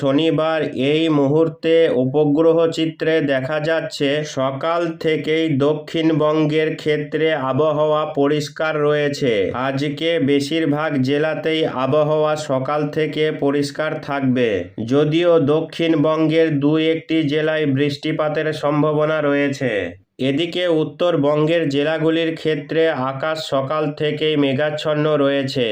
শনিবার এই মুহূর্তে উপগ্রহ চিত্রে দেখা যাচ্ছে, সকাল থেকেই দক্ষিণবঙ্গের ক্ষেত্রে আবহাওয়া পরিষ্কার রয়েছে। আজকে বেশিরভাগ জেলাতেই আবহাওয়া সকাল থেকে পরিষ্কার থাকবে। যদিও দক্ষিণবঙ্গের দু একটি জেলায় বৃষ্টিপাতের সম্ভাবনা রয়েছে। এদিকে উত্তরবঙ্গের জেলাগুলির ক্ষেত্রে আকাশ সকাল থেকেই মেঘাচ্ছন্ন রয়েছে।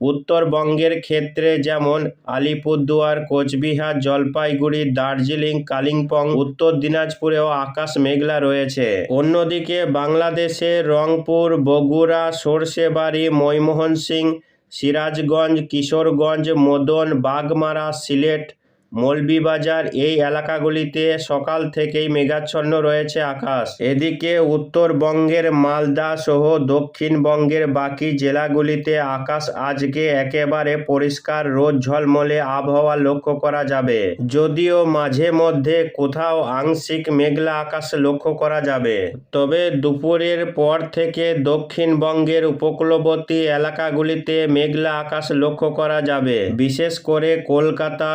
উত্তরবঙ্গের ক্ষেত্রে যেমন আলিপুরদুয়ার, কোচবিহার, জলপাইগুড়ি, দার্জিলিং, কালিম্পং, উত্তর দিনাজপুরেও আকাশ মেঘলা রয়েছে। অন্যদিকে বাংলাদেশে রংপুর, বগুড়া, সর্ষেবাড়ি ময়মোহন সিং সিরাজগঞ্জ, কিশোরগঞ্জ, মদন, বাগমারা, সিলেট মৌলভীবাজার এই এলাকাগুলিতে সকাল থেকেই মেঘাচ্ছন্ন রয়েছে আকাশ। এদিকে উত্তরবঙ্গের মালদা সহ দক্ষিণবঙ্গের বাকি জেলাগুলিতে আকাশ আজকে একেবারে পরিষ্কার, রোদ ঝলমলে আবহাওয়া লক্ষ্য করা যাবে। যদিও মাঝে মধ্যে কোথাও আংশিক মেঘলা আকাশ লক্ষ্য করা যাবে। তবে দুপুরের পর থেকে দক্ষিণবঙ্গের উপকূলবর্তী এলাকাগুলিতে মেঘলা আকাশ লক্ষ্য করা যাবে। বিশেষ করে কলকাতা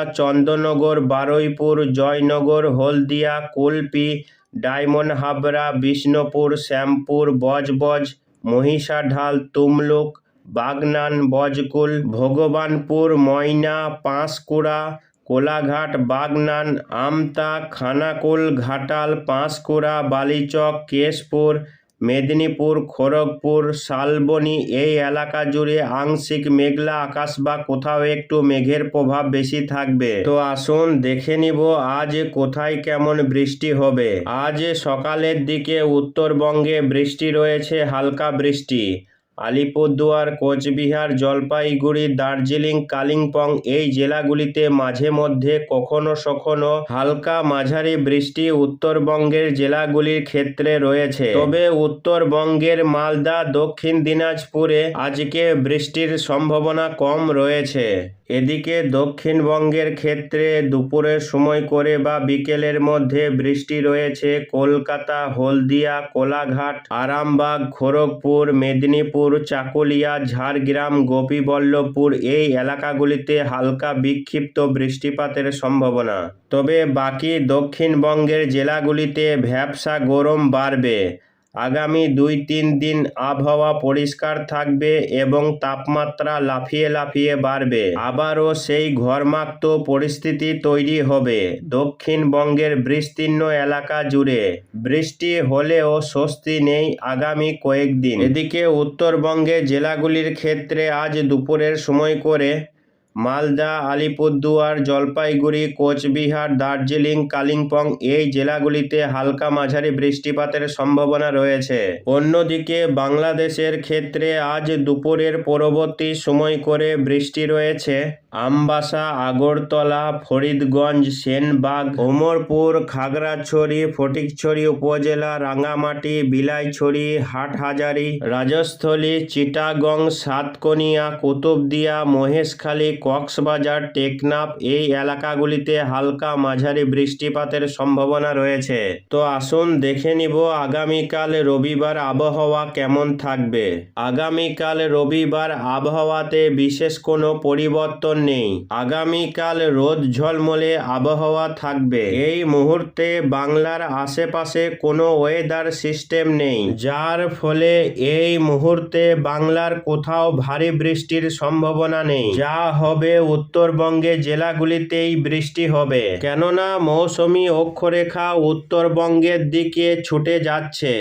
চন্দননগর বারুইপুর, জয়নগর, হলদিয়া, কুলপি, ডায়মন্ড হাবড়া, বিষ্ণুপুর, শ্যামপুর, বজবজ, মহিষাঢাল, তুমলুক, বাগনান, বজকুল, ভগবানপুর, ময়না, পাঁশকুড়া, কোলাঘাট, বাগনান, আমতা, খানাকুল, ঘাটাল, পাঁশকুড়া, বালিচক, কেশপুর মেদিনীপুর, খড়গপুর, শালবনি এই এলাকা জুড়ে আংশিক মেঘলা আকাশ বা কোথাও একটু মেঘের প্রভাব বেশি থাকবে। তো আসুন দেখে নিব আজ কোথায় কেমন বৃষ্টি হবে। আজ সকালের দিকে উত্তরবঙ্গে বৃষ্টি রয়েছে, হালকা বৃষ্টি। আলিপুরদুয়ার, কোচবিহার, জলপাইগুড়ি, দার্জিলিং, কালিম্পং এই জেলাগুলিতে মাঝে মধ্যে কখনো সখনো হালকা মাঝারি বৃষ্টি উত্তরবঙ্গের জেলাগুলির ক্ষেত্রে রয়েছে। তবে উত্তরবঙ্গের মালদা, দক্ষিণ দিনাজপুরে আজকে বৃষ্টির সম্ভাবনা কম রয়েছে। এদিকে দক্ষিণবঙ্গের ক্ষেত্রে দুপুরের সময় করে বা বিকেলের মধ্যে বৃষ্টি রয়েছে, কলকাতা, হলদিয়া, কোলাঘাট, আরামবাগ, খড়গপুর, মেদিনীপুর, চাকুলিয়া, ঝাড়গ্রাম, গোপীবল্লভপুর এই এলাকাগুলিতে হালকা বিক্ষিপ্ত বৃষ্টিপাতের সম্ভাবনা। তবে বাকি দক্ষিণবঙ্গের জেলাগুলিতে ভ্যাবসা গরম বাড়বে। আগামী দুই তিন দিন আবহাওয়া পরিষ্কার থাকবে এবং তাপমাত্রা লাফিয়ে লাফিয়ে বাড়বে। আবারও সেই ঘরমাক্ত পরিস্থিতি তৈরি হবে। দক্ষিণবঙ্গের বিস্তীর্ণ এলাকা জুড়ে বৃষ্টি হলেও স্বস্তি নেই আগামী কয়েকদিন। এদিকে উত্তরবঙ্গে জেলাগুলির ক্ষেত্রে আজ দুপুরের সময় করে মালদা, আলিপুরদুয়ার, জলপাইগুড়ি, কোচবিহার, দার্জিলিং, কালিম্পং এই জেলাগুলিতে হালকা মাঝারি বৃষ্টিপাতের সম্ভাবনা রয়েছে। অন্যদিকে বাংলাদেশের ক্ষেত্রে আজ দুপুরের পরবর্তী সময় করে বৃষ্টি রয়েছে। আমবাসা, আগরতলা, ফরিদগঞ্জ, সেনবাগ, ওমরপুর, খাগড়াছড়ি, ফটিকছড়ি উপজেলা, রাঙ্গামাটি, বিলাইছড়ি, হাটহাজারি, রাজস্থলী, চিটাগং, সাতকনিয়া, কুতুবদিয়া, মহেশখালী, কক্সবাজার, টেকনাফ এই এলাকাগুলিতে হালকা মাঝারি বৃষ্টিপাতের সম্ভাবনা রয়েছে। তো আসুন দেখে নিব আগামীকাল রবিবার আবহাওয়া কেমন থাকবে। আগামীকাল রবিবার আবহাওয়াতে বিশেষ কোনো পরিবর্তন নেই। আগামীকাল রোদ ঝলমলে আবহাওয়া থাকবে। এই মুহূর্তে বাংলার আশেপাশে কোনো ওয়েদার সিস্টেম নেই। যার ফলে এই মুহূর্তে বাংলার কোথাও ভারী বৃষ্টির সম্ভাবনা নেই। যা হবে উত্তরবঙ্গে জেলাগুলিতেই বৃষ্টি হবে। কেননা মৌসুমি অক্ষরেখা উত্তরবঙ্গের দিকে ছুটে যাচ্ছে।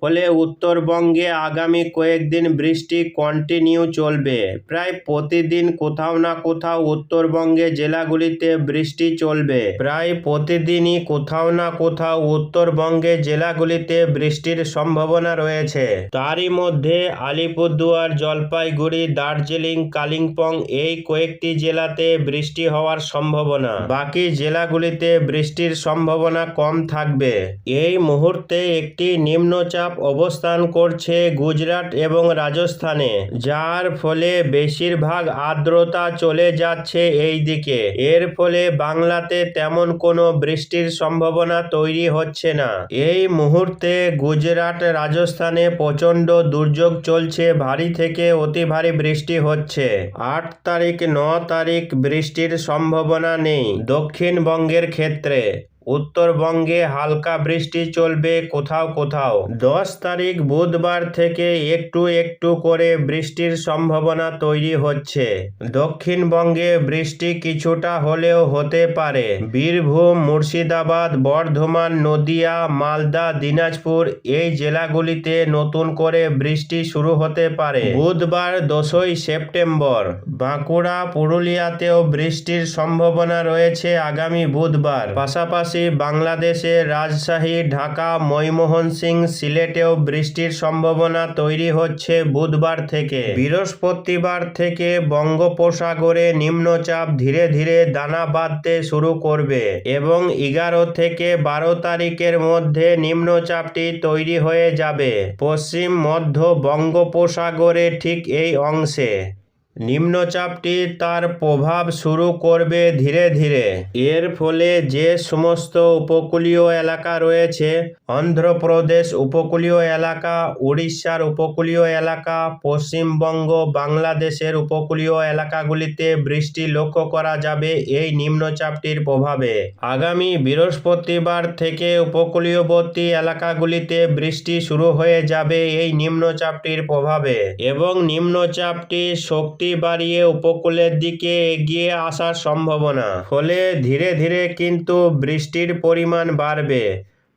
ফলে উত্তরবঙ্গে আগামী কয়েকদিন বৃষ্টি কন্টিনিউ চলবে। প্রায় প্রতিদিন কোথাও না কোথাও উত্তরবঙ্গে জেলাগুলিতে বৃষ্টি চলবে। প্রায় প্রতিদিনই কোথাও না কোথাও উত্তরবঙ্গে জেলাগুলিতে বৃষ্টির সম্ভাবনা রয়েছে। তারই মধ্যে আলিপুরদুয়ার, জলপাইগুড়ি, দার্জিলিং, কালিম্পং এই কয়েকটি জেলাতে বৃষ্টি হওয়ার সম্ভাবনা। বাকি জেলাগুলিতে বৃষ্টির সম্ভাবনা কম থাকবে। এই মুহূর্তে একটি নিম্নচাপ নিম্নচাপ অবস্থান করছে গুজরাট এবং রাজস্থানে, যার ফলে বেশিরভাগ আর্দ্রতা চলে যাচ্ছে এই দিকে। এর ফলে বাংলাতে তেমন কোনো বৃষ্টির সম্ভাবনা তৈরি হচ্ছে না। এই মুহূর্তে গুজরাট রাজস্থানে প্রচণ্ড দুর্যোগ চলছে, ভারী থেকে অতি ভারী বৃষ্টি হচ্ছে। আট তারিখ, ন তারিখ বৃষ্টির সম্ভাবনা নেই দক্ষিণবঙ্গের ক্ষেত্রে। উত্তরবঙ্গে হালকা বৃষ্টি চলবে কোথাও কোথাও। দশ তারিখ বুধবার থেকে একটু একটু করে বৃষ্টির সম্ভাবনা তৈরি হচ্ছে। দক্ষিণবঙ্গে বৃষ্টি কিছুটা হলেও হতে পারে। বীরভূম, মুর্শিদাবাদ, বর্ধমান, নদিয়া, মালদা, দিনাজপুর এই জেলাগুলিতে নতুন করে বৃষ্টি শুরু হতে পারে। বুধবার দশই সেপ্টেম্বর বাঁকুড়া, পুরুলিয়াতেও বৃষ্টির সম্ভাবনা রয়েছে আগামী বুধবার। পাশাপাশি বাংলাদেশের রাজশাহী, ঢাকা ময়মোহন সিং সিলেটেও বৃষ্টির সম্ভাবনা তৈরি হচ্ছে বুধবার থেকে। বৃহস্পতিবার থেকে বঙ্গোপসাগরে নিম্নচাপ ধীরে ধীরে দানা বাঁধতে শুরু করবে এবং এগারো থেকে বারো তারিখের মধ্যে নিম্নচাপটি তৈরি হয়ে যাবে। পশ্চিম, মধ্য বঙ্গোপসাগরে ঠিক এই অংশে নিম্নচাপটি তার প্রভাব শুরু করবে ধীরে ধীরে। এর ফলে যে সমস্ত উপকূলীয় এলাকা রয়েছে, অন্ধ্রপ্রদেশ উপকূলীয় এলাকা, উড়িষ্যার উপকূলীয় এলাকা, পশ্চিমবঙ্গ, বাংলাদেশের উপকূলীয় এলাকাগুলিতে বৃষ্টি লক্ষ্য করা যাবে এই নিম্নচাপটির প্রভাবে। আগামী বৃহস্পতিবার থেকে উপকূলীয়বর্তী এলাকাগুলিতে বৃষ্টি শুরু হয়ে যাবে এই নিম্নচাপটির প্রভাবে এবং নিম্নচাপটি শক্তি বাড়িয়ে উপকূলের দিকে এগিয়ে আসার সম্ভাবনা। ফলে ধীরে ধীরে কিন্তু বৃষ্টির পরিমাণ বাড়বে।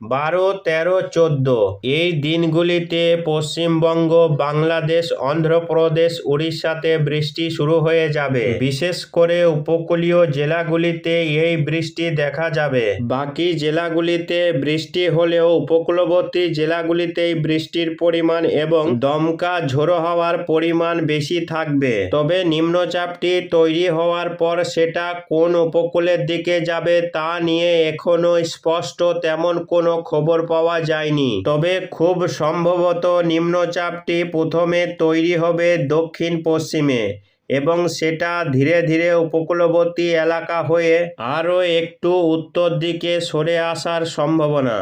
বারো, তেরো, চোদ্দ। এই দিনগুলিতে পশ্চিমবঙ্গ, বাংলাদেশ, অন্ধ্রপ্রদেশ, উড়িষ্যাতে বৃষ্টি শুরু হয়ে যাবে। বিশেষ করে উপকূলীয় জেলাগুলিতে এই বৃষ্টি দেখা যাবে। বাকি জেলাগুলিতে বৃষ্টি হলেও উপকূলবর্তী জেলাগুলিতেই বৃষ্টির পরিমাণ এবং দমকা ঝোড়ো হওয়ার পরিমাণ বেশি থাকবে। তবে নিম্নচাপটি তৈরি হওয়ার পর সেটা কোন উপকূলের দিকে যাবে তা নিয়ে এখনও স্পষ্ট তেমন কোনো খবর পাওয়া যায়নি। তবে খুব সম্ভবত নিম্নচাপটি প্রথমে তৈরি হবে দক্ষিণ পশ্চিমে এবং সেটা ধীরে ধীরে উপকূলবর্তী এলাকা হয়ে আরও একটু উত্তর দিকে সরে আসার সম্ভাবনা।